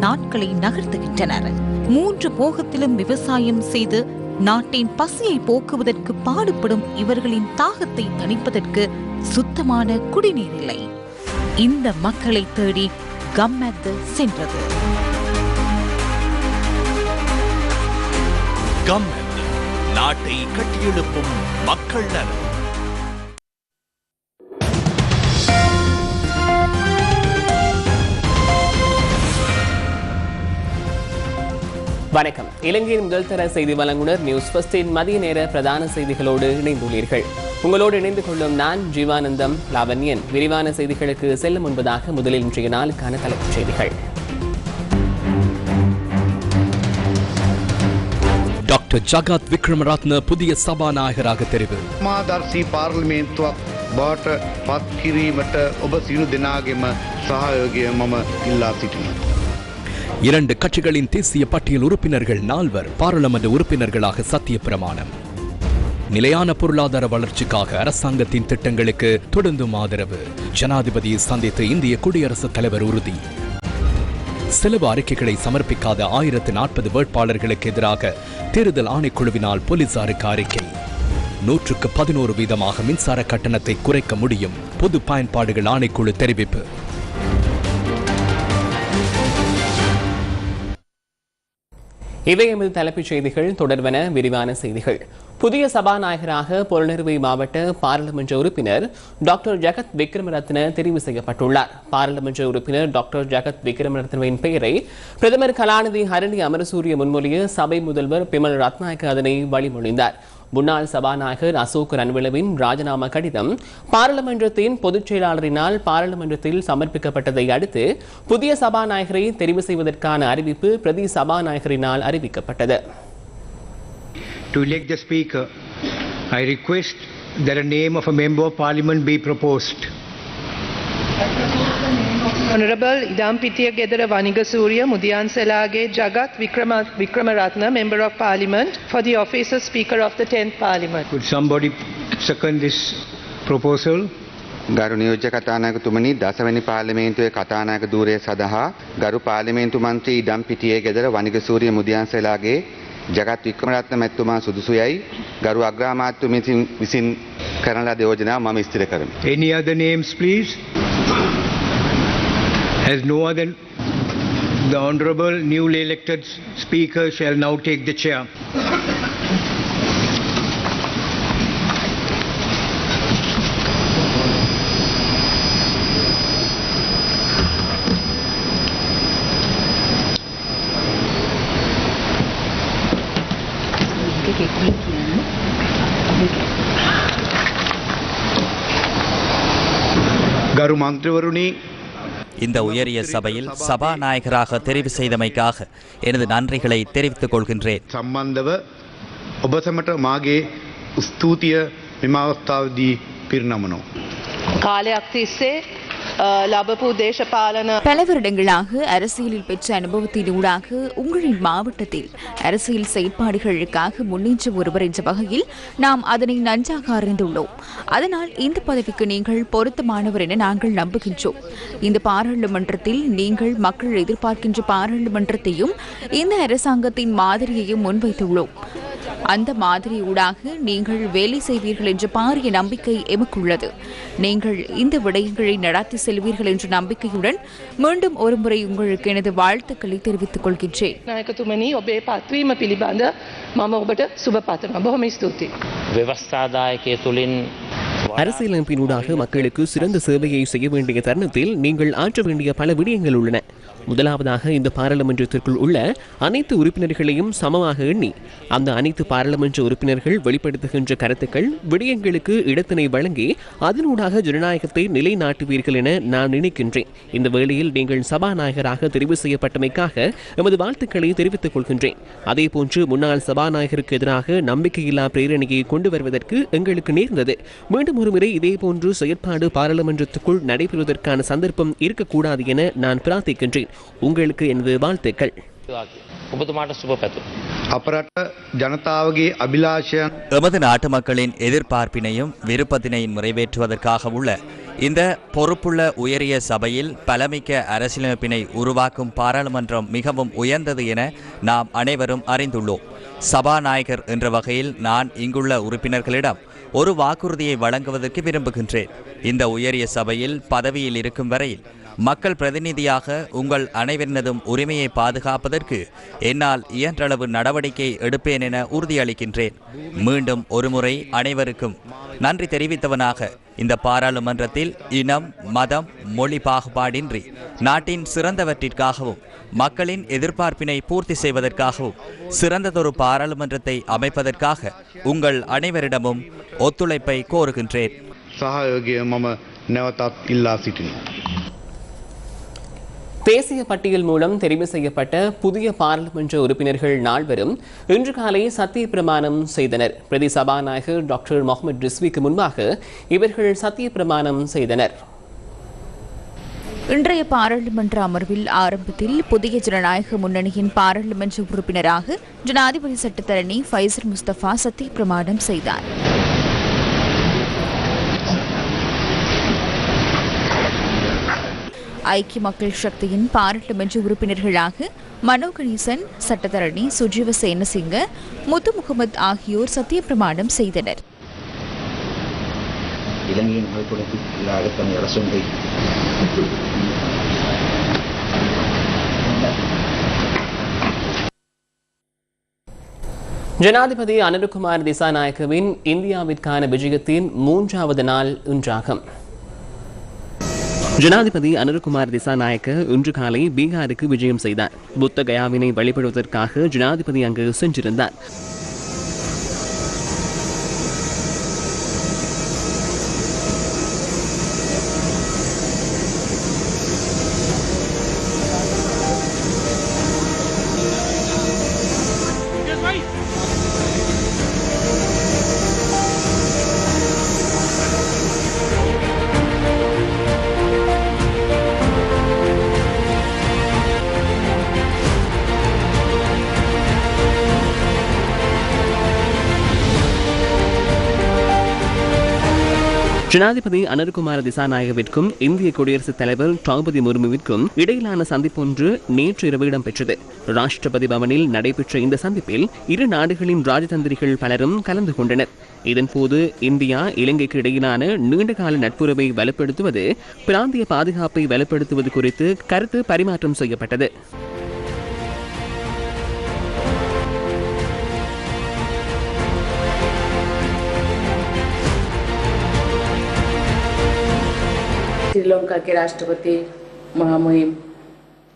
நாட்களை நகர்த்துகின்றனர். மூன்று போகத்திலும் விவசாயம் செய்து நாட்டின் பசியை போக்குவதற்கு பாடுபடும் இவர்களின் தாகத்தை தணிப்பதற்கு சுத்தமான குடிநீர் இல்லை. இந்த மக்களை தேடி கம்மத்து சென்றது. நாட்டை கட்டியெழுப்பும் மக்கள் நலன். வணக்கம் இலங்கையின் முதல் தர செய்தி வழங்குனர் நியூஸ் ஃபர்ஸ்டின் மதிய நேர பிரதான செய்திகளோடு இணைந்துள்ளீர்கள் உங்களோடு இணைந்து கொள்ளும் நான் ஜீவானந்தம் லாவண்யன் விரிவான செய்திகளுக்கு செல்லும் முன்பதாக முதலில் இன்றைய நாளுக்கான தலைப்புச் செய்திகள் டாக்டர் ஜகத் விக்ரமரத்ன புதிய சபாநாயகராக தெரிவு මාදර්ශී පාර්ලිමේන්තුවක් බවට පත් කිරීමට ඔබ සියලු දෙනාගෙම සහයෝගය මම ඉල්ලා සිටිනවා. இரண்டு கட்சிகளின் தேசிய பட்டியல் உறுப்பினர்கள் நால்வர் பாராளுமன்ற உறுப்பினர்களாக சத்திய பிரமாணம் நிலையான பொருளாதார வளர்ச்சிக்காக அரசாங்கத்தின் திட்டங்களுக்கு தொடர்ந்தும் ஆதரவு. ஜனாதிபதியை சந்தித்து இந்திய குடியரசுத் தலைவர் உறுதி. செலவு அறிக்கைகளை சமர்ப்பிக்காத ஆயிரத்து நாற்பது வேட்பாளர்களுக்கு எதிராக தேர்தல் ஆணைக்குழுவினால் போலீசாருக்கு அறிக்கை. நூற்றுக்கு பதினோரு வீதமாக மின்சார கட்டணத்தை குறைக்க முடியும். பொது பயன்பாடுகள் ஆணைக்குழு தெரிவிப்பு. இவை எமது தலைப்புச் செய்திகள் தொடர்வன விரிவான செய்திகள். புதிய சபாநாயகராக பொருளிறுவை மாவட்ட பாராளுமன்ற உறுப்பினர் டாக்டர் ஜெகத் விக்ரமரத்ன தெரிவு செய்யப்பட்டுள்ளார். பாராளுமன்ற உறுப்பினர் டாக்டர் ஜெகத் விக்ரமரத்னவின் பெயரை பிரதமர் கலாநிதி ஹரணி அமரசூரிய முன்மொழிய சபை முதல்வர் பிமல் ரத்நாயக்க அதனை வழிமொழிந்தார். முன்னாள் சபாநாயகர் அசோக் ரன்விளவின் ராஜினாமா கடிதம் பாராளுமன்றத்தின் பொதுச் செயலாளரினால் பாராளுமன்றத்தில் சமர்ப்பிக்கப்பட்டதை அடுத்து புதிய சபாநாயகரை தெரிவு செய்வதற்கான அறிவிப்பு பிரதி சபாநாயகரினால் அறிவிக்கப்பட்டது To elect the Speaker, I request that a name of a Member of Parliament be proposed. Honorable Idampitiya Gedara Vanigasuriya Mudiyanselage Jagat Vikrama, Vikramaratna, Member of Parliament, for the office of Speaker of the 10th Parliament. Could somebody second this proposal? ගරු නියෝජ්‍ය කතානායකතුමනි දසවැනි පාර්ලිමේන්තුවේ කතානායක ධූරය සඳහා ගරු පාර්ලිමේන්තු මන්ත්‍රී ඉඩම් පිටියේ ගෙදර වනිගසූරිය මුදියන්සලාගේ ජගත් වික්‍රමරත්න මැතිතුමා සුදුසුයයි ගරු අග්‍රාමාත්‍ය විසින් කරන ලද යෝජනාව මම ස්ථිර කරමි. Any other names, please? As no other, the Honorable newly elected Speaker shall now take the chair. ගරු මන්ත්‍රවරුණි இந்த உயரிய சபையில் சபாநாயகராக தெரிவு செய்தமைக்காக எனது நன்றிகளை தெரிவித்துக் கொள்கின்றேன். சம்பந்தவ உபசமற்ற மாகே ஸ்தூத்திய விமாவஸ்தாவதி பிர்ணமனோ காலே அக்திசே லபபு தேசபாலன பல வருடங்களாக அரசியலில் பெற்ற அனுபவத்தின் ஊடாக உங்களின் மாவட்டத்தில் அரசியல் செயற்பாடுகளுக்காக முன்னேற்ற ஒருவர் என்ற வகையில் நாம் அதனை நன்றாக அறிந்துள்ளோம். அதனால் இந்த பதவிக்கு நீங்கள் பொருத்தமானவர் என நாங்கள் நம்புகின்றோம். இந்த பாராளுமன்றத்தில் நீங்கள் மக்கள் எதிர்பார்க்கின்ற பாராளுமன்றத்தையும் இந்த அரசாங்கத்தின் மாதிரியையும் முன்வைத்துள்ளோம். அந்த மாதிரி ஊடாக நீங்கள் வேலை செய்வீர்கள் என்று பாரிய நம்பிக்கை எமக்குள்ளது. நீங்கள் இந்த விடயங்களை நடாத்தி செல்வீர்கள் என்ற நம்பிக்கையுடன் மீண்டும் ஒருமுறை உங்களுக்கு எனது வாழ்த்துக்களை தெரிவித்துக் கொள்கின்றேன். அரசியலமைப்பினூடாக மக்களுக்கு சிறந்த சேவையை செய்ய வேண்டிய தருணத்தில் நீங்கள் ஆற்ற வேண்டிய பல விடயங்கள் உள்ளன. முதலாவதாக இந்த பாராளுமன்றத்திற்குள் உள்ள அனைத்து உறுப்பினர்களையும் சமமாக எண்ணி அந்த அனைத்து பாராளுமன்ற உறுப்பினர்கள் வெளிப்படுத்துகின்ற கருத்துக்கள் விடயங்களுக்கு இடத்தினை வழங்கி அதனூடாக ஜனநாயகத்தை நிலைநாட்டுவீர்கள் என நான் நினைக்கின்றேன். இந்த வேளையில் நீங்கள் சபாநாயகராக தெரிவு செய்யப்பட்டமைக்காக எமது வாழ்த்துக்களை தெரிவித்துக் கொள்கின்றேன். அதேபோன்று முன்னாள் சபாநாயகருக்கு எதிராக நம்பிக்கையில்லா பிரேரணையை கொண்டு வருவதற்கு எங்களுக்கு நேர்ந்தது. மீண்டும் ஒருமுறை இதேபோன்று செயற்பாடு பாராளுமன்றத்துக்குள் நடைபெறுவதற்கான சந்தர்ப்பம் இருக்கக்கூடாது என நான் பிரார்த்திக்கின்றேன். உங்களுக்கு எனது வாழ்த்துக்கள் எமது நாட்டு மக்களின் எதிர்பார்ப்பினையும் விருப்பத்தினையும் நிறைவேற்றுவதற்காக உள்ள இந்த பொறுப்புள்ள உயரிய சபையில் பலமிக்க அரசியலமைப்பினை உருவாக்கும் பாராளுமன்றம் மிகவும் உயர்ந்தது என நாம் அனைவரும் அறிந்துள்ளோம். சபாநாயகர் என்ற வகையில் நான் இங்குள்ள உறுப்பினர்களிடம் ஒரு வாக்குறுதியை வழங்குவதற்கு விரும்புகின்றேன். இந்த உயரிய சபையில் பதவியில் இருக்கும் வரையில் மக்கள் பிரதிநிதியாக உங்கள் அனைவரினதும் உரிமையை பாதுகாப்பதற்கு என்னால் இயன்றளவு நடவடிக்கை எடுப்பேன் என உறுதியளிக்கின்றேன். மீண்டும் ஒருமுறை அனைவருக்கும் நன்றி தெரிவித்தவனாக இந்த பாராளுமன்றத்தில் இனம் மதம் மொழி பாகுபாடின்றி நாட்டின் சிறந்தவற்றிற்காகவும் மக்களின் எதிர்பார்ப்பினை பூர்த்தி செய்வதற்காகவும் சிறந்ததொரு பாராளுமன்றத்தை அமைப்பதற்காக உங்கள் அனைவரிடமும் ஒத்துழைப்பை கோருகின்றேன். சகாயோகிய மம நெவத்தாத் தேசிய பட்டியல் மூலம் தெரிவு செய்யப்பட்ட புதிய பாராளுமன்ற உறுப்பினர்கள் நால்வரும் இன்று காலை சத்திய பிரமாணம் செய்தனர். பிரதி சபாநாயகர் டாக்டர் முகமது ரிஸ்விக்கு முன்பாக இவர்கள் சத்திய பிரமாணம் செய்தனர். இன்றைய பாராளுமன்ற அமர்வில் ஆரம்பத்தில் புதிய ஜனநாயக முன்னணியின் பாராளுமன்ற உறுப்பினராக ஜனாதிபதி சட்டத்தரணி ஃபைசர் முஸ்தபா சத்திய பிரமாணம் செய்தார். ஐக்கிய மக்கள் சக்தியின் பாராளுமன்ற உறுப்பினர்களாக மனோ கணேசன் சட்டத்தரணி சுஜீவ சேனசிங்க முத்து முகமது ஆகியோர் சத்திய பிரமாணம் செய்தனர். இலங்கையின் நலப்புறத்திற்காக தன்னை அரசுண்டை ஜனாதிபதி அனுருகுமார் திசாநாயக்கவின் இந்தியாவிற்கான விஜயத்தின் மூன்றாவது நாள் இன்றாகும். ஜனாதிபதி அனுர்குமார் திசாநாயக்க இன்று காலை பீகாருக்கு விஜயம் செய்தார். புத்த கயாவினை வழிபடுவதற்காக ஜனாதிபதி அங்கு சென்றிருந்தார். ஜனாதிபதி அனர்குமார திசாநாயகவிற்கும் இந்திய குடியரசுத் தலைவர் திரௌபதி முர்முவிற்கும் இடையிலான சந்திப்பொன்று நேற்று இரவு இடம்பெற்றது. ராஷ்டிரபதி பவனில் நடைபெற்ற இந்த சந்திப்பில் இரு நாடுகளின் ராஜதந்திரிகள் பலரும் கலந்து கொண்டனர். இதன்போது இந்தியா இலங்கைக்கு இடையிலான நீண்டகால நட்புறவை வலுப்படுத்துவது பிராந்திய பாதுகாப்பை வலுப்படுத்துவது குறித்து கருத்து பரிமாற்றம் செய்யப்பட்டது. श्रीलंका के राष्ट्रपति महामहिम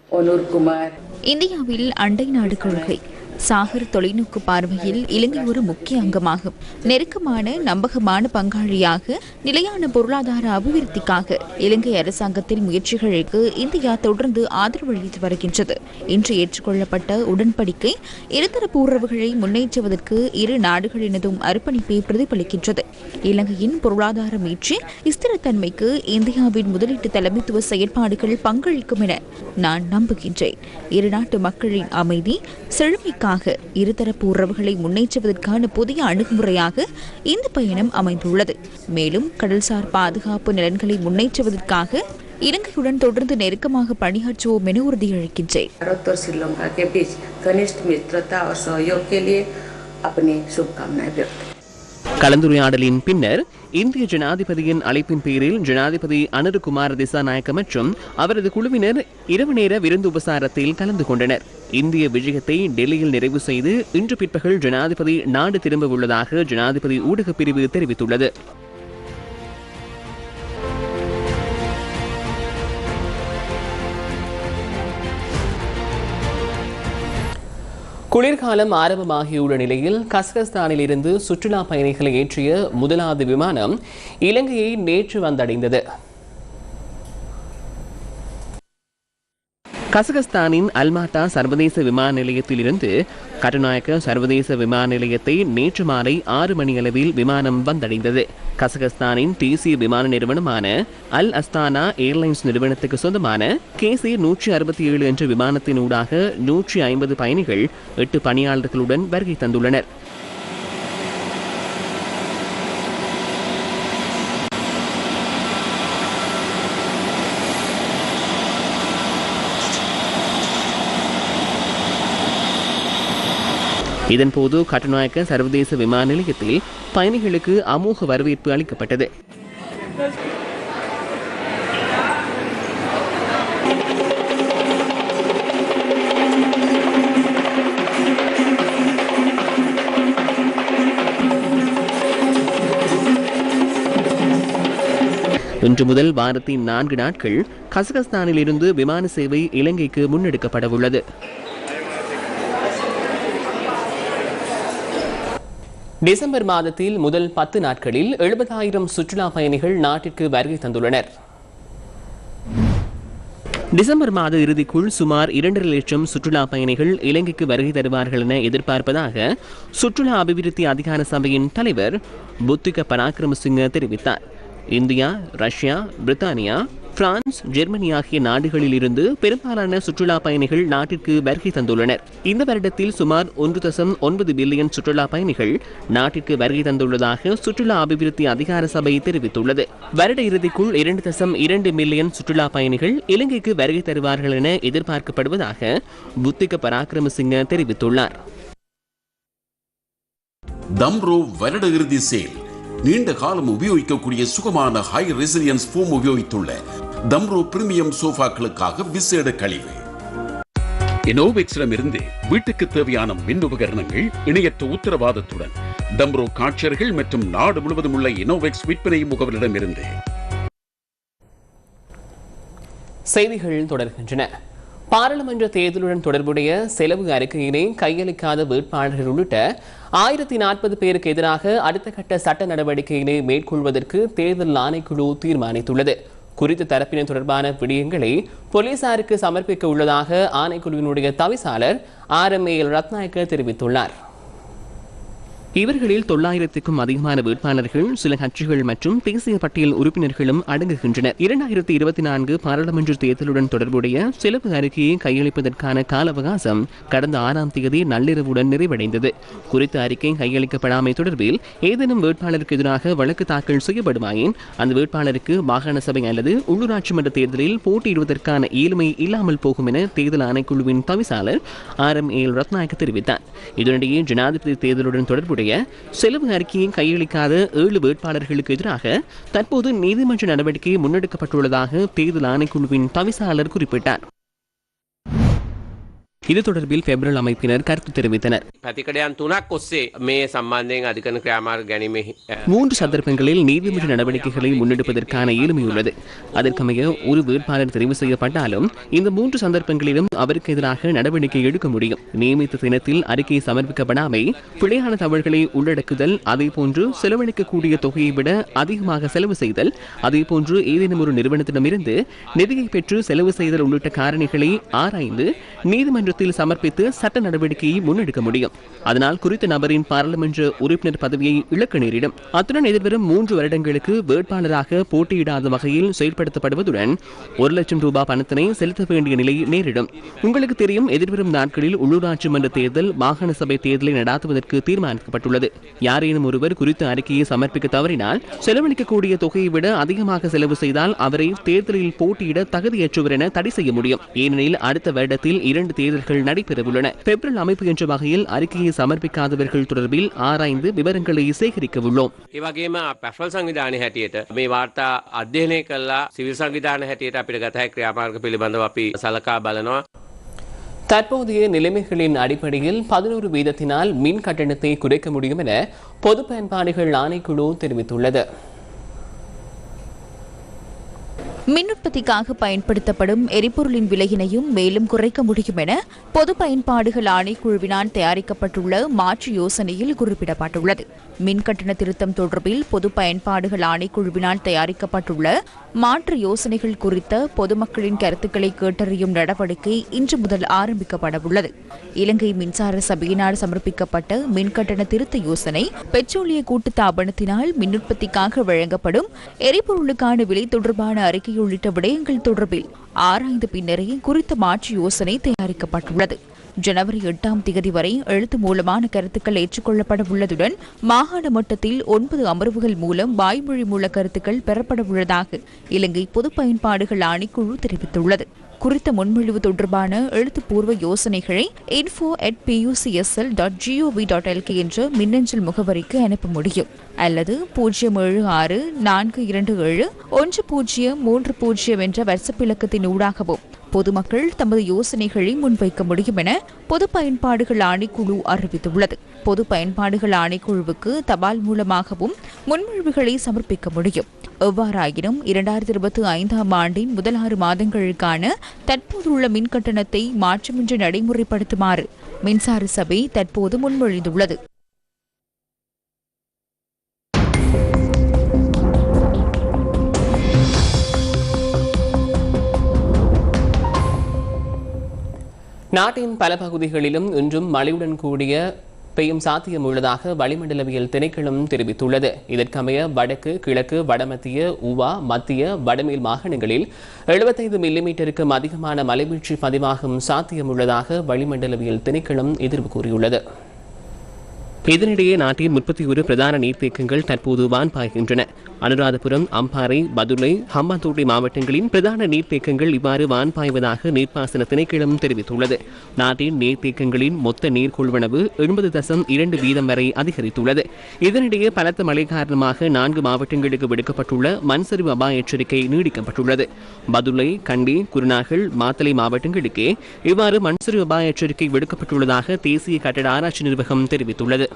ஒனூர் குமார் இந்தியாவில் அண்டை நாடு கொள்கை சாகர் தொலைநோக்கு பார்வையில் இலங்கை ஒரு முக்கிய அங்கமாகும். நெருக்கமான நம்பகமான பங்காளியாக நிலையான பொருளாதார அபிவிருத்திக்காக இலங்கை அரசாங்கத்தின் முயற்சிகளுக்கு இந்தியா தொடர்ந்து ஆதரவு அளித்து வருகின்றது. இன்று ஏற்றுக்கொள்ளப்பட்ட உடன்படிக்கை இருதரப்பு உறவுகளை முன்னேற்றுவதற்கு இரு நாடுகளினதும் அர்ப்பணிப்பை பிரதிபலிக்கின்றது. இலங்கையின் பொருளாதார மீட்சி ஸ்திரத்தன்மைக்கு இந்தியாவின் முதலீட்டு தலைமைத்துவ செயற்பாடுகள் பங்களிக்கும் என நான் நம்புகின்றேன். இரு நாட்டு மக்களின் அமைதி செழுமைக்காக இருதரப்பு உறவுகளை முன்னேற்றுவதற்கான புதிய அணுகுமுறையாக இந்த பயணம் அமைந்துள்ளது. மேலும் கடல்சார் பாதுகாப்பு நலன்களை முன்னேற்றுவதற்காக இலங்கையுடன் தொடர்ந்து நெருக்கமாக பணியாற்றுவோம் என உறுதியளிக்கின்றேன் கலந்துரையாடலின் பின்னர் இந்திய ஜனாதிபதியின் அழைப்பின் பேரில் ஜனாதிபதி அனுருகுமார் திசாநாயக்க மற்றும் அவரது குழுவினர் இரவு நேர விருந்து உபசாரத்தில் கலந்து கொண்டனர். இந்திய விஜயத்தை டெல்லியில் நிறைவு செய்து இன்று பிற்பகல் ஜனாதிபதி நாடு திரும்ப உள்ளதாக ஜனாதிபதி ஊடகப் பிரிவு தெரிவித்துள்ளது. குளிர்காலம் ஆரம்பமாகியுள்ள நிலையில் கசகஸ்தானில் இருந்து சுற்றுலா பயணிகளை ஏற்றிய முதலாவது விமானம் இலங்கையை நேற்று வந்தடைந்தது. கசகஸ்தானின் அல்மாட்டா சர்வதேச விமான நிலையத்திலிருந்து கட்டுநாயக்க சர்வதேச விமான நிலையத்தை நேற்று மாலை ஆறு மணி அளவில் விமானம் வந்தடைந்தது. கசகஸ்தானின் தேசிய விமான நிறுவனமான அல் அஸ்தானா ஏர்லைன்ஸ் நிறுவனத்துக்கு சொந்தமான கேசி நூற்றி அறுபத்தி ஏழு என்ற விமானத்தினூடாக நூற்றி ஐம்பது பயணிகள் எட்டு பணியாளர்களுடன் வருகை தந்துள்ளனர். இதன்போது கட்டுநாயக்க சர்வதேச விமான நிலையத்தில் பயணிகளுக்கு அமோக வரவேற்பு அளிக்கப்பட்டது. இன்று முதல் வாரத்தின் நான்கு நாட்கள் கசகஸ்தானில் இருந்து விமான சேவை இலங்கைக்கு முன்னெடுக்கப்பட உள்ளது டிசம்பர் மாதத்தில் முதல் பத்து நாட்களில் எழுபதாயிரம் சுற்றுலா பயணிகள் நாட்டிற்கு வருகை தந்துள்ளனர். டிசம்பர் மாத இறுதிக்குள் சுமார் இரண்டரை லட்சம் சுற்றுலா பயணிகள் இலங்கைக்கு வருகை தருவார்கள் என எதிர்பார்ப்பதாக சுற்றுலா அபிவிருத்தி அதிகார சபையின் தலைவர் புத்திக பராக்கிரமசிங்க தெரிவித்தார். இந்தியா ரஷ்யா பிரித்தானியா பிரான்ஸ் ஜெர்மனி ஆகிய நாடுகளில் இருந்து பெரும்பாலான சுற்றுலா பயணிகள் நாட்டிற்கு வருகை தந்துள்ளனர். இந்த வருடத்தில் சுமார் ஒன்று தசம் ஒன்பது பில்லியன் சுற்றுலா பயணிகள் நாட்டிற்கு வருகை தந்துள்ளதாக சுற்றுலா அபிவிருத்தி அதிகார சபை தெரிவித்துள்ளது. வருட இறுதிக்குள் இரண்டு தசம் இரண்டு மில்லியன் சுற்றுலா பயணிகள் இலங்கைக்கு வருகை தருவார்கள் என எதிர்பார்க்கப்படுவதாக புத்திக பராக்கிரமசிங்க தெரிவித்துள்ளார். தம்ரோ வருட இறுதி சேல். நீண்ட காலம் உபயோகிக்கக்கூடிய சுகமான ஹை ரெசிலியன்ஸ் ஃபோம் உபயோகித்துள்ள தம்ரோ பிரீமியம் சோஃபாக்களுக்காக விசேட கழிவு. இனோவெக்ஸிடமிருந்து வீட்டுக்கு தேவையான மின் உபகரணங்கள் இணையற்ற உத்தரவாதத்துடன் தம்ரோ காட்சியர்கள் மற்றும் நாடு முழுவதும் உள்ள இனோவெக்ஸ் விற்பனை முகவரிடமிருந்து. செய்திகள் தொடர்கின்றன. பாராளுமன்ற தேர்தலுடன் தொடர்புடைய செலவு அறிக்கையினை கையளிக்காத வேட்பாளர்கள் உள்ளிட்ட ஆயிரத்தி நாற்பது பேருக்கு எதிராக அடுத்த கட்ட சட்ட நடவடிக்கையினை மேற்கொள்வதற்கு தேர்தல் ஆணைக்குழு தீர்மானித்துள்ளது. குறித்த தரப்பினர் தொடர்பான விடயங்களை போலீசாருக்கு சமர்ப்பிக்க உள்ளதாக ஆணைக்குழுவினுடைய தவிசாளர் ஆர் எம் ஏ ரத்நாயக்க தெரிவித்துள்ளார். இவர்களில் தொள்ளாயிரத்துக்கும் அதிகமான வேட்பாளர்கள் சில கட்சிகள் மற்றும் தேசிய பட்டியல் உறுப்பினர்களும் அடங்குகின்றனர். இரண்டாயிரத்தி இருபத்தி நான்கு பாராளுமன்ற தேர்தலுடன் தொடர்புடைய செலவு அறிக்கையை கையளிப்பதற்கான கால அவகாசம் கடந்த ஆறாம் தேதி நள்ளிரவுடன் நிறைவடைந்தது. குறித்த அறிக்கை கையளிக்கப்படாமை தொடர்பில் ஏதேனும் வேட்பாளருக்கு எதிராக வழக்கு தாக்கல் செய்யப்படுமாயின் அந்த வேட்பாளருக்கு மாகாண சபை அல்லது உள்ளூராட்சி மன்ற தேர்தலில் போட்டியிடுவதற்கான இயலுமை இல்லாமல் போகும் என தேர்தல் ஆணைக்குழுவின் தவிசாளர் ஆர் எம் ஏ ரத்நாயக் தெரிவித்தார். இதனிடையே ஜனாதிபதி தேர்தலுடன் தொடர்புடைய செலவு அறிக்கையை கையளிக்காத ஏழு வேட்பாளர்களுக்கு எதிராக தற்போது நீதிமன்ற நடவடிக்கை முன்னெடுக்கப்பட்டுள்ளதாக தேர்தல் ஆணைக்குழுவின் தவிசாளர் குறிப்பிட்டார். இது தொடர்பில் பெப்ரல் அமைப்பினர் கருத்து தெரிவித்தனர். மூன்று சந்தர்ப்பங்களில் நீதிமன்ற நடவடிக்கைகளை முன்னெடுப்பதற்கான ஏழ்மையுள்ளது அதற்கமைய ஒரு வேட்பாளர் தெரிவு செய்யப்பட்டாலும் இந்த மூன்று சந்தர்ப்பங்களிலும் அவருக்கு எதிராக நடவடிக்கை எடுக்க முடியும். நியமித்த தினத்தில் அறிக்கை சமர்ப்பிக்கப்படாமை பிழையான தவறுகளை உள்ளடக்குதல் அதேபோன்று செலவழிக்கக்கூடிய தொகையை விட அதிகமாக செலவு செய்தல் அதேபோன்று ஏதேனும் ஒரு நிறுவனத்திடமிருந்து நிதியை பெற்று செலவு செய்தல் உள்ளிட்ட காரணிகளை ஆராய்ந்து நீதிமன்ற நீதிமன்றத்தில் சமர்ப்பித்து சட்ட நடவடிக்கையை முன்னெடுக்க முடியும். அதனால் குறித்த நபரின் பாராளுமன்ற உறுப்பினர் பதவியை இழக்க நேரிடும். அத்துடன் எதிர்வரும் மூன்று வருடங்களுக்கு வேட்பாளராக போட்டியிடாத வகையில் செயல்படுத்தப்படுவதுடன் ஒரு லட்சம் ரூபாய் பணத்தினை செலுத்த வேண்டிய நிலை நேரிடும். உங்களுக்கு தெரியும் எதிர்வரும் நாட்களில் உள்ளூராட்சி மன்ற தேர்தல் மாகாண சபை தேர்தலை நடாத்துவதற்கு தீர்மானிக்கப்பட்டுள்ளது. யாரேனும் ஒருவர் குறித்த அறிக்கையை சமர்ப்பிக்க தவறினால் செலவழிக்கக்கூடிய தொகையை விட அதிகமாக செலவு செய்தால் அவரை தேர்தலில் போட்டியிட தகுதியற்றவர் என தடை செய்ய முடியும். ஏனெனில் அடுத்த வருடத்தில் இரண்டு தேர்தல்கள் நடைபெறவுள்ளன பெப்ரல் அமைப்பு என்ற வகையில் அறிக்கையை சமர்ப்பிக்காதவர்கள் தொடர்பில் ஆராய்ந்து விவரங்களை சேகரிக்க உள்ளோம் ඒවගේම පැෆල් සංවිධානය හැටියට මේ වාර්තා අධ්‍යයනය කල්ලා සිවිල් සංවිධාන හැටියට අපිට ගතහැ ක්‍රියාමාර්ග පිළිබඳව අපි සලකා බලනවා. தற்போதைய நிலைமைகளின் அடிப்படையில் பதினோரு வீதத்தினால் மின் கட்டணத்தை குறைக்க முடியும் என பொது பயன்பாடுகள் ஆணைக்குழு தெரிவித்துள்ளது மின் உற்பத்திக்காக பயன்படுத்தப்படும் எரிபொருளின் விலையினையும் மேலும் குறைக்க முடியும் என பொது பயன்பாடுகள் ஆணைக்குழுவினால் தயாரிக்கப்பட்டுள்ள மாற்று யோசனையில் குறிப்பிடப்பட்டுள்ளது. மின் கட்டண திருத்தம் தொடர்பில் பொது பயன்பாடுகள் ஆணைக்குழுவினால் தயாரிக்கப்பட்டுள்ள மாற்று யோசனைகள் குறித்த பொதுமக்களின் கருத்துக்களை கேட்டறியும் நடவடிக்கை இன்று முதல் ஆரம்பிக்கப்பட உள்ளது. இலங்கை மின்சார சபையினால் சமர்ப்பிக்கப்பட்ட மின் கட்டண திருத்த யோசனை பெட்ரோலிய கூட்டுத்தாபனத்தினால் மின் உற்பத்திக்காக வழங்கப்படும் எரிபொருளுக்கான விலை தொடர்பான அறிக்கை உள்ளிட்ட விடயங்கள் தொடர்பில் ஆராய்ந்த பின்னரே குறித்த மாற்று யோசனை தயாரிக்கப்பட்டுள்ளது. ஜனவரி எட்டாம் தேதி வரை எழுத்து மூலமான கருத்துக்கள் ஏற்றுக்கொள்ளப்பட உள்ளதுடன் மாகாண மட்டத்தில் ஒன்பது அமர்வுகள் மூலம் வாய்மொழி மூல கருத்துக்கள் பெறப்பட உள்ளதாக இலங்கை பொது பயன்பாடுகள் ஆணைக்குழு தெரிவித்துள்ளது. குறித்த முன்மொழிவு தொடர்பான எழுத்துப்பூர்வ யோசனைகளை info at PUCSL dot G O V dot LK என்ற மின்னஞ்சல் முகவரிக்கு அனுப்ப முடியும். அல்லது பூஜ்ஜியம் ஏழு ஆறு நான்கு இரண்டு ஏழு ஒன்று பூஜ்ஜியம் மூன்று பூஜ்ஜியம் என்ற வாட்ஸ்அப் ஊடாகவும் பொதுமக்கள் தமது யோசனைகளை முன்வைக்க முடியும் என பொது பயன்பாடுகள் ஆணைக்குழு அறிவித்துள்ளது. பொது பயன்பாடுகள் ஆணைக்குழுவுக்கு தபால் மூலமாகவும் முன்மொழிவுகளை சமர்ப்பிக்க முடியும். எவ்வாறாயினும் இரண்டாயிரத்தி இருபத்தி ஐந்தாம் ஆண்டின் முதல் ஆறு மாதங்களுக்கான தற்போதுள்ள மின் கட்டணத்தை மாற்றமின்றி நடைமுறைப்படுத்துமாறு மின்சார சபை தற்போது முன்மொழிந்துள்ளது. நாட்டின் பல பகுதிகளிலும் இன்றும் மழையுடன் கூடிய பெய்யும் சாத்தியம் உள்ளதாக வளிமண்டலவியல் திணைக்களம் தெரிவித்துள்ளது. இதற்கமைய வடக்கு கிழக்கு வடமத்திய உவா மத்திய வடமேல் மாகாணங்களில் எழுபத்தைந்து மில்லிமீட்டருக்கும் அதிகமான மலைவீழ்ச்சி பதிவாகும் சாத்தியம் உள்ளதாக வளிமண்டலவியல் திணைக்களம் எதிர்வு கூறியுள்ளது. இதனிடையே நாட்டின் முப்பத்தி ஒரு பிரதான நீர்த்தேக்கங்கள் தற்போது வான் பாய்கின்றன அனுராதபுரம் அம்பாறை பதுளை ஹம்பாந்தோட்டை மாவட்டங்களின் பிரதான நீர்த்தேக்கங்கள் இவ்வாறு வான் பாய்வதாக நீர்ப்பாசன திணைக்களம் தெரிவித்துள்ளது. நாட்டின் நீர்த்தேக்கங்களின் மொத்த நீர் கொள்வனவு எண்பது தசம் இரண்டு வீதம் வரை அதிகரித்துள்ளது. இதனிடையே பலத்த மழை காரணமாக நான்கு மாவட்டங்களுக்கு விடுக்கப்பட்டுள்ள மண்சரிவு அபாய எச்சரிக்கை நீடிக்கப்பட்டுள்ளது. பதுளை கண்டி குருநாகல் மாத்தலை மாவட்டங்களுக்கே இவ்வாறு மண்சரிவு அபாய எச்சரிக்கை விடுக்கப்பட்டுள்ளதாக தேசிய கட்டட ஆராய்ச்சி நிர்வாகம் தெரிவித்துள்ளது.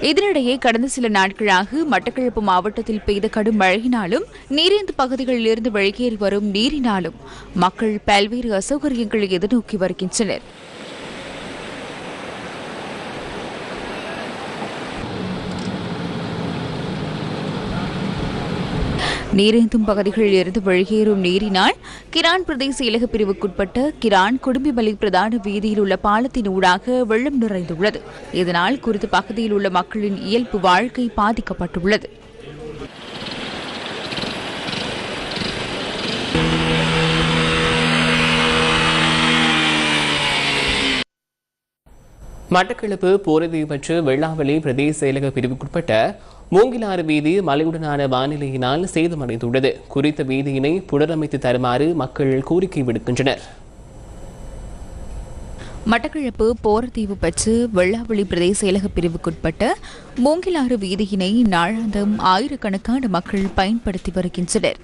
இதனிடையே கடந்த சில நாட்களாக மட்டக்களப்பு மாவட்டத்தில் பெய்த கடும் மழையினாலும் நீரேந்து பகுதிகளிலிருந்து வெளியேறி வரும் நீரினாலும் மக்கள் பல்வேறு அசௌகரியங்களை எதிர்நோக்கி வருகின்றனர். நீரேந்தும் பகுதிகளில் இருந்து வெளியேறும் நீரினால் கிரான் பிரதேச இலக பிரிவுக்குட்பட்ட கிரான் குடும்பிமலை பிரதான வீதியில் உள்ள பாலத்தின் ஊடாக வெள்ளம் நிறைந்துள்ளது. இதனால் குறித்த பகுதியில் உள்ள மக்களின் இயல்பு வாழ்க்கை பாதிக்கப்பட்டுள்ளது. மட்டக்களப்பு போரதீபற்று வெள்ளாவளி பிரதேச செயலக பிரிவுக்குட்பட்ட மூங்கிலாறு வீதி மழையுடனான வானிலையினால் சேதமடைந்துள்ளது. குறித்த வீதியினை புனரமைத்து தருமாறு மக்கள் கோரிக்கை விடுக்கின்றனர். மட்டக்களப்பு போரத்தீவு பற்று வெள்ளாவளி பிரதேச செயலக பிரிவுக்குட்பட்ட மூங்கிலாறு வீதியினை நாளாந்தம் ஆயிரக்கணக்கான மக்கள் பயன்படுத்தி வருகின்றனர்.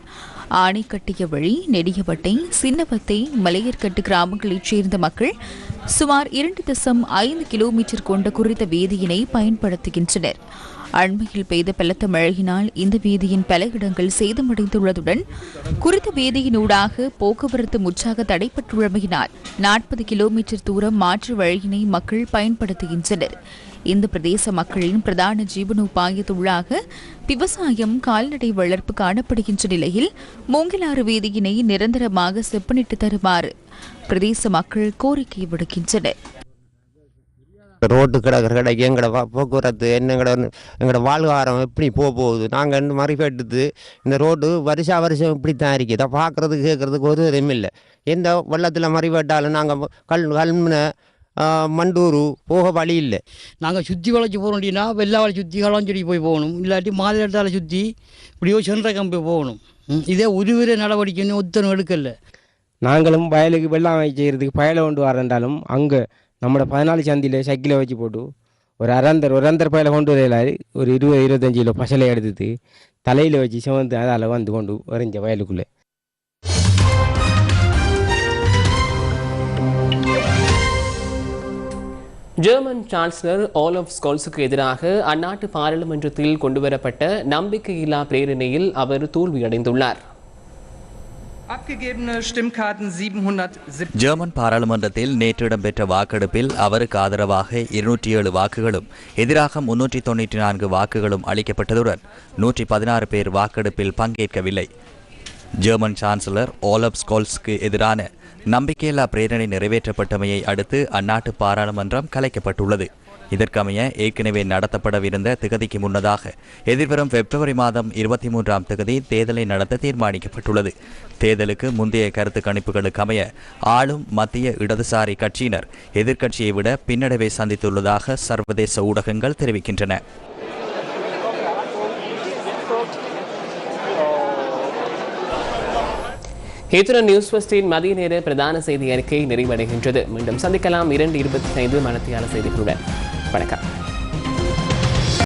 ஆணைக்கட்டிய வழி நெடியவட்டை சின்னவத்தை மலையர்கட்டு கிராமங்களைச் சேர்ந்த மக்கள் சுமார் இரண்டு தசம் ஐந்து கிலோமீட்டர் கொண்ட குறித்த வீதியினை பயன்படுத்துகின்றனர். அண்மையில் பெய்த பலத்த மழையினால் இந்த வீதியின் பல இடங்கள் சேதமடைந்துள்ளதுடன் குறித்த வீதியினூடாக போக்குவரத்து முற்றாக தடைப்பட்டுள்ளமையினால் நாற்பது கிலோமீட்டர் தூரம் மாற்று வழியினை மக்கள் பயன்படுத்துகின்றனர். இந்த பிரதேச மக்களின் பிரதான ஜீவனோபாயத்துள்ளாக விவசாயம் கால்நடை வளர்ப்பு காணப்படுகின்ற நிலையில் மூங்கிலாறு வீதியினை நிரந்தரமாக செப்பனிட்டு தருமாறு பிரதேச மக்கள் கோரிக்கை விடுக்கின்றனர். ரோட்டு கிடக்கிற கடைக்கு. எங்களோட போக்குவரத்து என்ன எங்களோட வாழ்வாரம் எப்படி போக போகுது? நாங்கள் இந்த மாதிரி கேட்டுது இந்த ரோடு வருஷா வருஷம் இப்படி தான் இருக்குது இதை பார்க்குறதுக்கு கேட்குறதுக்கு ஒரு இதுவும் இல்லை. எந்த வெள்ளத்தில் மறிவேட்டாலும் நாங்கள் கல் கல்முனை மண்டூரு போக வழி இல்லை. நாங்கள் சுற்றி வளைச்சி போகிறோம் அப்படின்னா வெள்ளாவளை சுற்றி களஞ்செடி போய் போகணும். இல்லாட்டி மாதத்தால் சுற்றி இப்படியோ சென்ற கம்பி போகணும். இதே உருவிர நடவடிக்கைன்னு ஒத்தனும் எடுக்கல. நாங்களும் வயலுக்கு வெள்ளம் செய்கிறதுக்கு பயலை கொண்டு வரண்டாலும் அங்கே நம்மளோட பதினாலு சந்தியில் சைக்கிளை வச்சு போட்டு ஒரு அரந்தர் ஒரு அரந்தர் பயில கொண்டு வரையிலாரு ஒரு இருபது இருபத்தஞ்சு கிலோ பசலை எடுத்துட்டு தலையில் வச்சு சிவந்து அதால் வந்து கொண்டு வரைஞ்ச வயலுக்குள்ளே ஜெர்மன் சான்சலர் ஆலப் ஸ்கோல்ஸுக்கு எதிராக அந்நாட்டு பாராளுமன்றத்தில் கொண்டுவரப்பட்ட நம்பிக்கையில்லா பிரேரணையில் அவர் தோல்வியடைந்துள்ளார் ஜெர்மன் பாராளுமன்றத்தில் நேற்று இடம்பெற்ற வாக்கெடுப்பில் அவருக்கு ஆதரவாக இருநூற்றி ஏழு வாக்குகளும் எதிராக முன்னூற்றி தொண்ணூற்றி நான்கு வாக்குகளும் அளிக்கப்பட்டதுடன் நூற்றி பதினாறு பேர் வாக்கெடுப்பில் பங்கேற்கவில்லை ஜெர்மன் சான்சலர் ஓலப் ஸ்கோல்ஸ்க்கு எதிரான நம்பிக்கையில்லா பிரேரணை நிறைவேற்றப்பட்டமையை அடுத்து அந்நாட்டு பாராளுமன்றம் கலைக்கப்பட்டுள்ளது. இதற்கமைய ஏற்கனவே நடத்தப்படவிருந்த திகதிக்கு முன்னதாக எதிர்வரும் பிப்ரவரி மாதம் இருபத்தி மூன்றாம் திகதி தேர்தலை நடத்த தீர்மானிக்கப்பட்டுள்ளது. தேர்தலுக்கு முந்தைய கருத்து கணிப்புகளுக்கு அமைய ஆளும் மத்திய இடதுசாரி கட்சியினர் எதிர்க்கட்சியை விட பின்னடைவை சந்தித்துள்ளதாக சர்வதேச ஊடகங்கள் தெரிவிக்கின்றன. இத்துடன் நியூஸ் ஃபஸ்டின் மதிய நேர பிரதான செய்தி அறிக்கை நிறைவடைகின்றது. மீண்டும் சந்திக்கலாம் இரண்டு இருபத்தி ஐந்து மனத்தியான செய்திகளுடன். வணக்கம்.